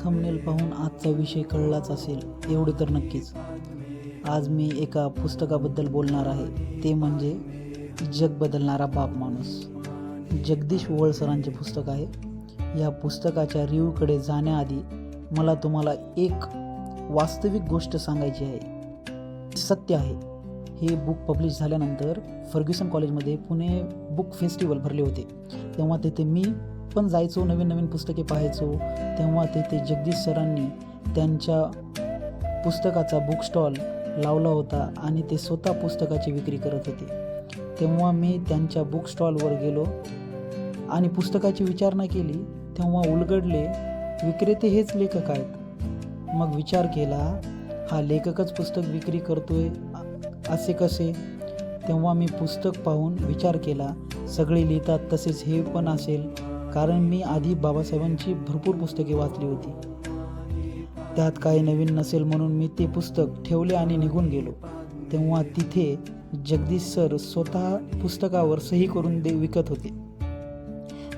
Thumbnail पाहून आजचा विषय कळलाच असेल एवढे तर नक्कीच. आज मी एका पुस्तकाबद्दल बोलणार आहे. ते म्हणजे जग बदलणारा बाप माणूस. जगदीश वळ सरांचे पुस्तक आहे. या पुस्तकाच्या रिव्ह्यूकडे जाण्याआधी मला तुम्हाला एक वास्तविक गोष्ट सांगायची आहे. सत्य आहे. हे बुक पब्लिश झाल्यानंतर फर्ग्युसन कॉलेजमध्ये पुणे बुक फेस्टिवल भरले होते. तेव्हा तेथे मी पण जायचो नवीन नवीन पुस्तके पाहायचो तेव्हा तेथे जगदीश सरांनी त्यांच्या पुस्तकाचा बुक स्टॉल लावला होता आणि ते स्वतः पुस्तकाची विक्री करत होते. तेव्हा मी त्यांच्या बुक स्टॉलवर गेलो आणि पुस्तकाची विचारणा केली. तेव्हा उलगडले विक्रेते हेच लेखक आहेत. मग विचार केला हा लेखकच पुस्तक विक्री करतोय असे कसे? तेव्हा मी पुस्तक पाहून विचार केला सगळे लिहितात तसेच हे पण असेल. कारण मी आधी बाबासाहेबांची भरपूर पुस्तके वाचली होती. त्यात काही नवीन नसेल म्हणून मी ते पुस्तक ठेवले आणि निघून गेलो. तेव्हा तिथे जगदीश सर स्वतः पुस्तकावर सही करून दे विकत होते.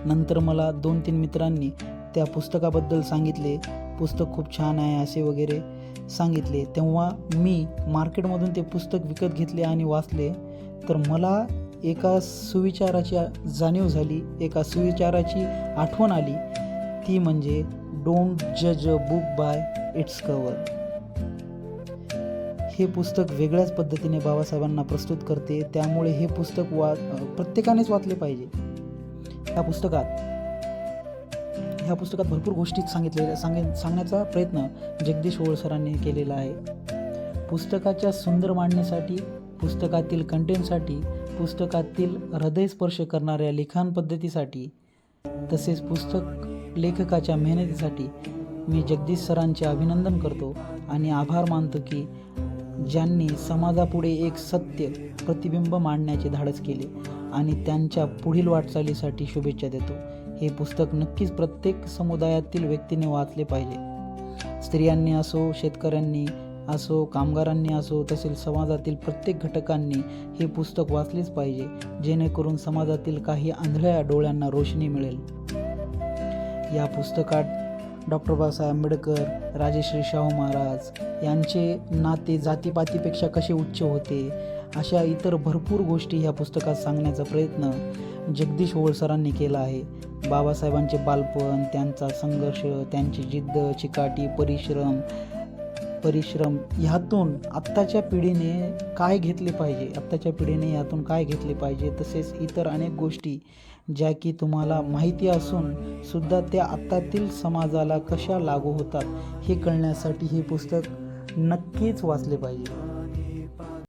नंतर मला दोन तीन मित्रांनी त्या पुस्तकाबद्दल सांगितले पुस्तक खूप छान आहे असे वगैरे सांगितले. तेव्हा मी मार्केटमधून ते पुस्तक विकत घेतले आणि वाचले. तर मला एका सुविचाराची जाणीव झाली एका सुविचाराची आठवण आली. ती म्हणजे डोंट जज a book by its cover हे पुस्तक वेगळ्याच पद्धतीने बाबासाहेबांना प्रस्तुत करते. त्यामुळे हे पुस्तक वा प्रत्येकानेच वाचले पाहिजे. ह्या पुस्तकात ह्या पुस्तकात भरपूर गोष्टी सांगितलेल्या सांगे सांगण्याचा प्रयत्न जगदीश होळसरांनी केलेला आहे. पुस्तकाच्या सुंदर मांडणीसाठी पुस्तकातील कंटेंटसाठी पुस्तकातील हृदयस्पर्श करणाऱ्या लिखाण पद्धतीसाठी तसेच पुस्तक लेखकाच्या मेहनतीसाठी मी जगदीश सरांचे अभिनंदन करतो आणि आभार मानतो की ज्यांनी समाजापुढे एक सत्य प्रतिबिंब मांडण्याचे धाडस केले आणि त्यांच्या पुढील वाटचालीसाठी शुभेच्छा देतो. हे पुस्तक नक्कीच प्रत्येक समुदायातील व्यक्तीने वाचले पाहिजे. स्त्रियांनी असो शेतकऱ्यांनी असो कामगारांनी असो तसेच समाजातील प्रत्येक घटकांनी हे पुस्तक वाचलेच पाहिजे जेणेकरून समाजातील काही आंधळ्या डोळ्यांना रोशनी मिळेल. या पुस्तकात डॉक्टर बाबासाहेब आंबेडकर राजेश्री शाहू महाराज यांचे नाते जातीपातीपेक्षा कसे उच्च होते अशा इतर भरपूर गोष्टी ह्या पुस्तकात सांगण्याचा प्रयत्न जगदीश ओळसरांनी केला आहे. बाबासाहेबांचे बालपण त्यांचा संघर्ष त्यांची जिद्द चिकाटी परिश्रम परिश्रम ह्यातून आत्ताच्या पिढीने काय घेतले पाहिजे? आत्ताच्या पिढीने यातून काय घेतले पाहिजे? तसेच इतर अनेक गोष्टी ज्या की तुम्हाला माहिती असून सुद्धा त्या आत्तातील समाजाला कशा लागू होतात हे कळण्यासाठी हे पुस्तक नक्कीच वाचले पाहिजे.